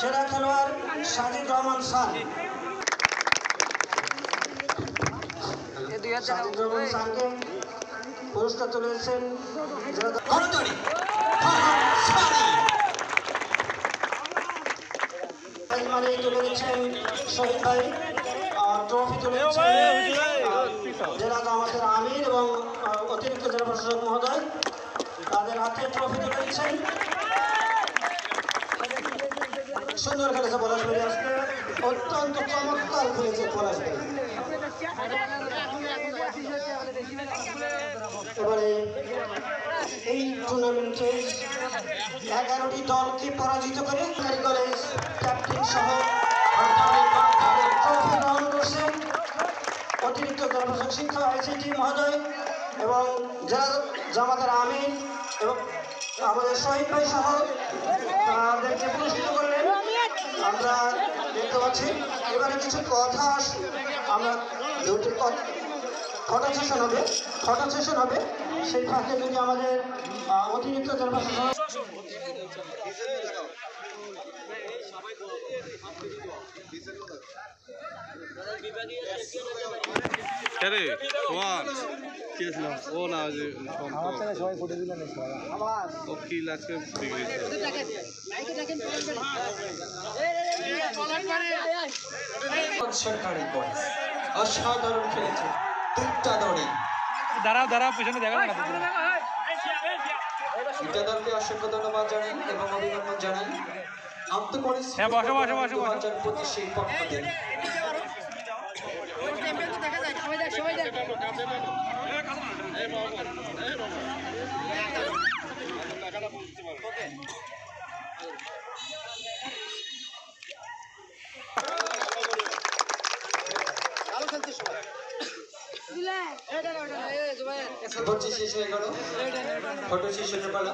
সেরা খেলোয়াড় সাজিদ রহমান খান সাজিদ রহমান খানকে পুরস্কার তুলে দিচ্ছেন জেলা- করতরি ফাহাদ সানি প্রাইজ মানি তুলে দিচ্ছেন শহীদ ভাই ট্রফি তুলে জেলা আমাদের আমির এবং অতিরিক্ত জেলা প্রশাসক মহোদয় তাদের হাতে ট্রফি তুলে দিচ্ছেন সুন্দর খেলেছে পলাশবাড়ি আজকে। অত্যন্ত চমৎকার খেলেছে পলাশবাড়ি এবারে এই টুর্নামেন্টে এগারোটি দলকে পরাজিত করে কলেজ ক্যাপ্টেন সহ গ্রহণ করছেন অতিরিক্ত জনপ্রশাসক শিক্ষা আইসিটি মহোদয় এবং জেলা জামাতের আমিন এবং আমাদের শহীদ ভাই সহ তাদেরকে পুরস্কৃত করলেন। আমরা দেখতে পাচ্ছি। এবারে কিছু কথা আমরা দুটি ফটো সেশন হবে। ফটো সেশন হবে। সেই ফাঁকে যদি আমাদের অতিরিক্ত জনপ্রশাসক আরে ওয়ান। কি ছিল ও না ও কি লাগছে সরকারি কলেজ অসাধারণ খেলেছে। দুটা দড়ি দাঁড়াও দাঁড়াও পিছনে দেখা না দুটা দলকে অসংখ্য ধন্যবাদ জানাই এবং অভিনন্দন জানাই। আত্মপরিশ্রম হ্যাঁ, বসো, বসো, বসো, বসো। পক্ষ থেকে পঁচিশ শেষ হয়ে গেল। ফটো সেশনের পালা